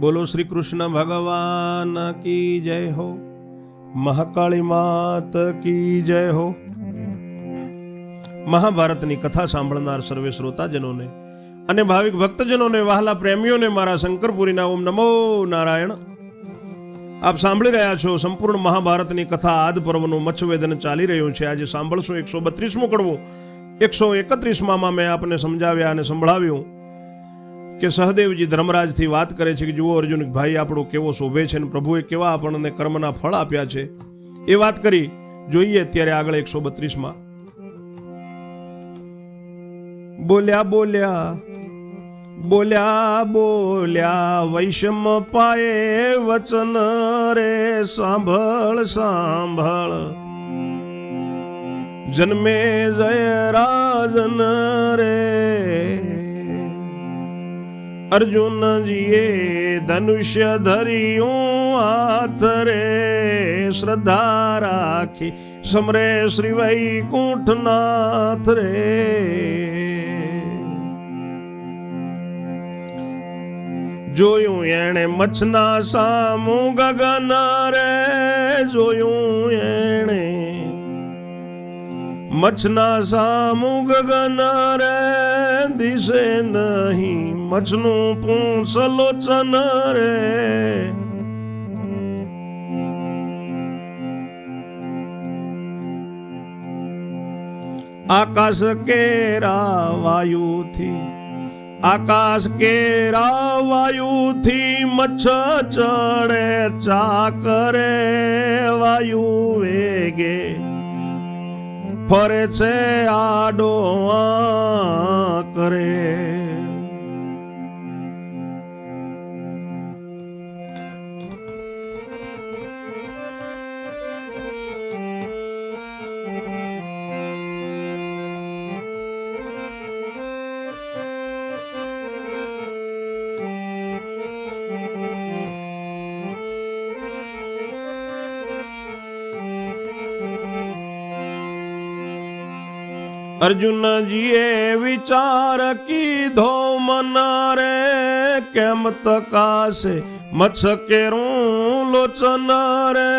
બોલો શ્રી કૃષ્ણ ભગવાન કી જય હો? મહાકાળી માત કી જય હો? મહાભારતની કથા સાંભળનાર સર્વે શ્રોતાજનોને અને ભાવિક ભક્તજનોને, વહાલા પ્રેમીઓને મારા શંકરપુરીના ઓમ નમો નારાયણ. આપ સાંભળી રહ્યા છો સંપૂર્ણ મહાભારતની કથા. આદ પર્વનું મચ્છવેદન ચાલી રહ્યું છે. આજે સાંભળશું એકસો બત્રીસમું કડવું. એકસો એકત્રીસમાં મેં આપને સમજાવ્યા અને સંભળાવ્યું. કે સહદેવજી ધર્મરાજથી વાત કરે છે કે જુઓ અર્જુન, ભાઈ આપણો કેવો શોભે છે અને પ્રભુએ કેવા આપણને કર્મના ફળ આપ્યા છે? એ વાત કરી. જોઈએ અત્યારે આગળ એકસો બત્રીસમાં. બોલ્યા બોલ્યા બોલ્યા બોલ્યા, વૈષમ પાયે વચન રે, સાંભળ સાંભળ. જન્મે જય રાજન રે અર્જુનજીએ ધનુષ્ય ધર્યું, હાથ રે શ્રદ્ધા રાખી, સમરે શ્રી વૈકુંઠનાથ રે. જોયું એણે મચ્છના સામું ગગન રે, જોયું એણે મચ્છના સામું ગગન રે દિશે નહીં. મચ્છનું પૂંછ લોચન રે. આકાશ કેરા વાયુથી, આકાશ કેરા વાયુથી મચ્છ ચડે, ચાકરે વાયુ વેગે. ફરે છે આડો કરે. અર્જુનજીએ વિચાર કીધો, મનારે કેમ તકાશે? મચ્છકેરું લોચન રે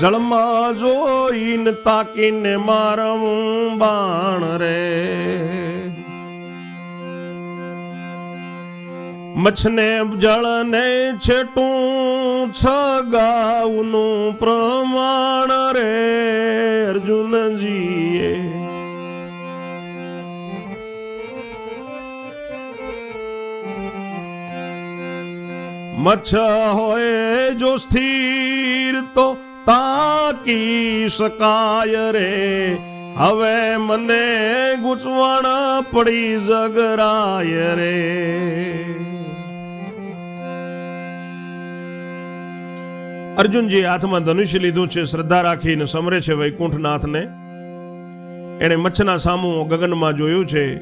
જળમાં જોઈને તાકીને મારવું બાણ રે. મચ્છને જળને છેટું છગાવનું પ્રમાણ રે અર્જુનજીએ. મચ્છ હોય જો સ્થિર તો તાકી શકાય રે. હવે મને ગૂંચવણ પડી જગરાય રે. અર્જુનજી હાથમાં ધનુષ્ય લીધું છે, શ્રદ્ધા રાખીને સમરે છે વૈકુંઠનાથને. એણે મચ્છના સામું ગગનમાં જોયું છે.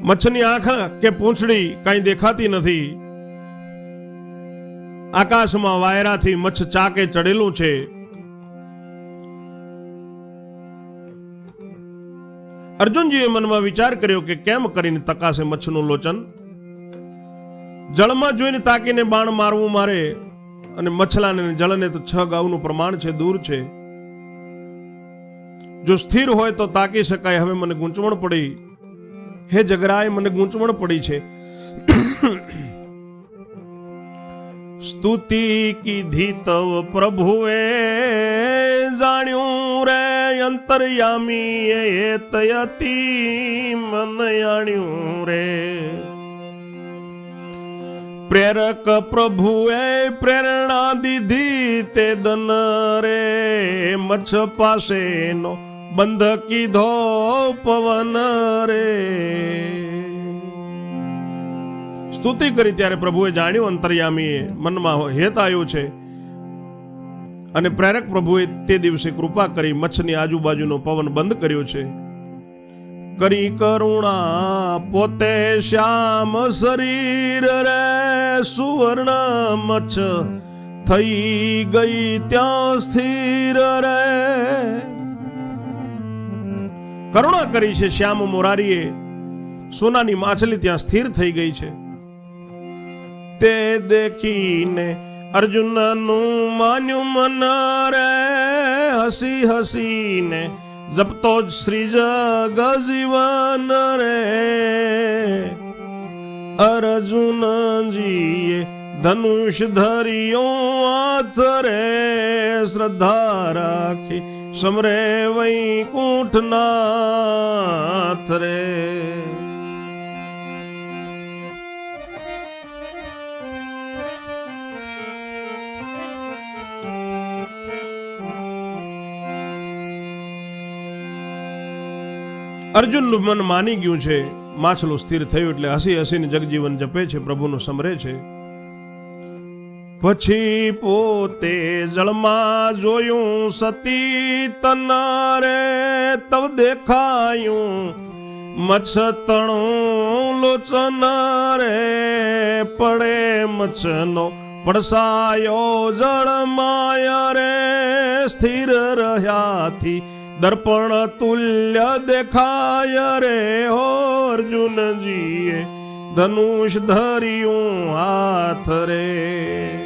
મચ્છની આંખ કે પૂંછડી કાંઈ દેખાતી નથી. આકાશમાં વાયરાથી મચ્છ ચાકે ચડેલું છે. અર્જુનજીએ મનમાં વિચાર કર્યો કે કેમ કરીને તકાશે મચ્છનું લોચન? જળમાં જોઈને તાકીને બાણ મારવું મારે અને મછલાને જળને તો છ ગાઉનું પ્રમાણ છે, દૂર છે. જો સ્થિર હોય તો તાકી શકાય. હવે મને ગૂંચવણ પડી. હે જગરાય, મને ગૂંચવણ પડી છે. સ્તુતિ કીધી તવ પ્રભુએ જાણ્યું રે અંતરયામી એ તયતી મન જાણ્યું રે. પ્રેરક પ્રભુએ પ્રેરણા દીધી તે દન રે મચ્છ પાસેનો બંધ કીધો પવન રે. સ્તુતિ કરી ત્યારે પ્રભુએ જાણ્યું અંતર્યામીએ મનમાં હેત આવ્યું છે. અને પ્રેરક પ્રભુએ તે દિવસે કૃપા કરી મચ્છની આજુબાજુનો પવન બંધ કર્યો છે. કરી કરુણા, પોતે શ્યામ શરીર રે સુવર્ણ મચ્છ થઈ ગઈ ત્યાં સ્થિર રે. કરુણા કરી છે શ્યામ મોરારીએ. સોનાની માછલી ત્યાં સ્થિર થઈ ગઈ છે. તે દેખીને અર્જુનનું માન્યું મન રે હસી હસીને જપતો જ શ્રી જગ જીવન રે. અર્જુનજીએ ધનુષ ધરિયો હાથ રે. શ્રદ્ધા રાખી સમરે વૈકુંઠનાથ રે. અર્જુનનું મન માની ગયું છે. માછલું સ્થિર થયું એટલે હસી હસીને જગજીવન જપે છે, પ્રભુનું સમરે છે. પછી પોતે જળમાં જોયું સતી તનારે તવ દેખાયું મચ્છતણું લોચન રે, પડે મચ્છનો પડસાયો જળમાયા રે, સ્થિર રહ્યાથી દર્પણ તુલ્ય દેખાય રે હો અર્જુનજીએ ધનુષ ધર્યું હાથ રે.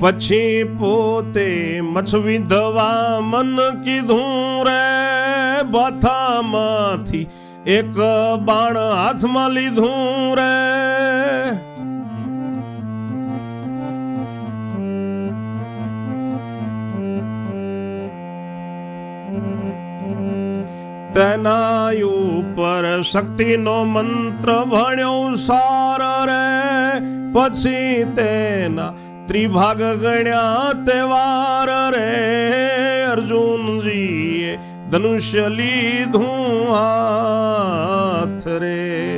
પછી પોતે મચ્છ વિધવા મન કીધું રે, બથામાંથી એક બાણ હાથમાં લીધું રે. તેના ઉપર શક્તિનો મંત્ર ભણ્યો સાર રે, પછી તેના ત્રિભાગ ગણ્યા તહેવાર રે અર્જુનજીએ ધનુષ્ય લીધું હાથ રે.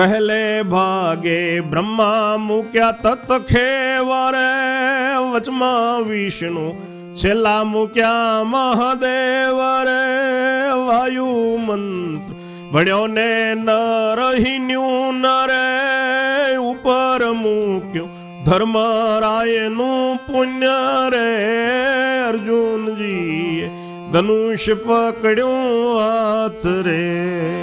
પહેલે ભાગે બ્રહ્મા મૂક્યા તત ખેવરે, વચમાં વિષ્ણુ, છેલ્લા મૂક્યા મહાદેવ રે વાયુ મંત્ર ભણ્યો ને નરહિન્યું નરે, ઉપર મૂક્યું ધર્મરાયનું પુણ્ય રે, અર્જુનજીએ ધનુષ પકડ્યું હાથ રે.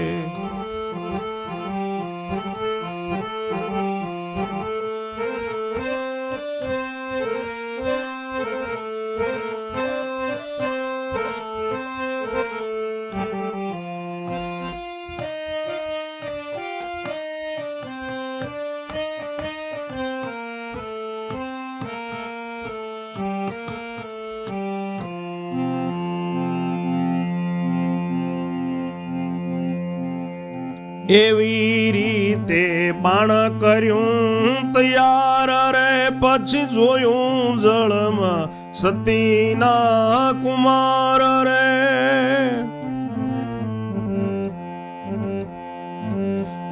એવી રીતે બાણ કર્યું, તૈયાર રે પછી જોયું જળમાં સતીના કુમાર રે.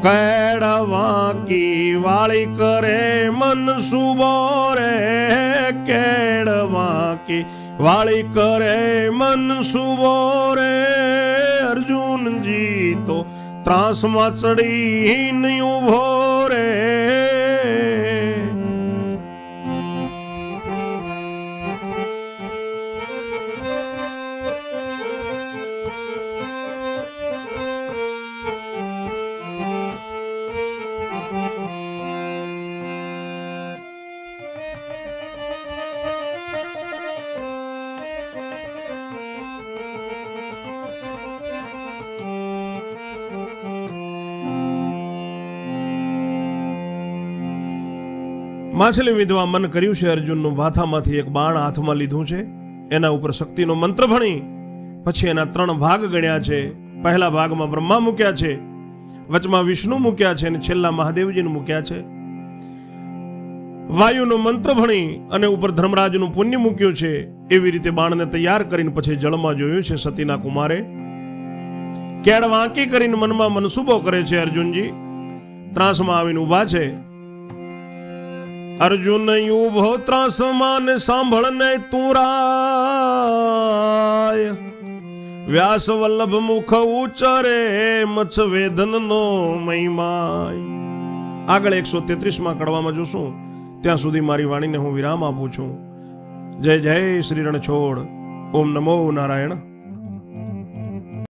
કેળવાકી વાળી કરે મન સુબો રે. કેળવાકી વાળી કરે મન સુબો રે. અર્જુનજી તો ત્રાસમાં ચડી ઊભો માછલી વિધવા મન કર્યું છે અર્જુનનું ભાથામાંથી એક બાણ હાથમાં લીધું છે. એના ઉપર શક્તિનો મંત્ર ભણી, પછી એના ત્રણ ભાગ ગણ્યા છે. પહેલા ભાગમાં બ્રહ્મા મૂક્યા છે, વચમાં વિષ્ણુ મૂક્યા છે અને છેલ્લા મહાદેવજીને મૂક્યા છે. વાયુનો મંત્ર ભણી અને ઉપર ધર્મરાજનું પુણ્ય મૂક્યું છે. એવી રીતે બાણને તૈયાર કરીને પછી જળમાં જોયું છે સતીના કુમારે. કેળ વાંકી કરીને મનમાં મનસુબો કરે છે અર્જુનજી. ત્રાસમાં આવીને ઊભા છે. અર્જુન ઊભો ત્રાસમાં ને સાંભળને તું રાય વ્યાસ વલ્લભ મુખ ઉચરે મત્સ વેદન નો મહિમાય. આગળ એકસો તેત્રીસમાં કડવામાં જોશું. ત્યાં સુધી મારી વાણીને હું વિરામ આપું છું. જય જય શ્રી રણછોડ ઓમ નમો નારાયણ.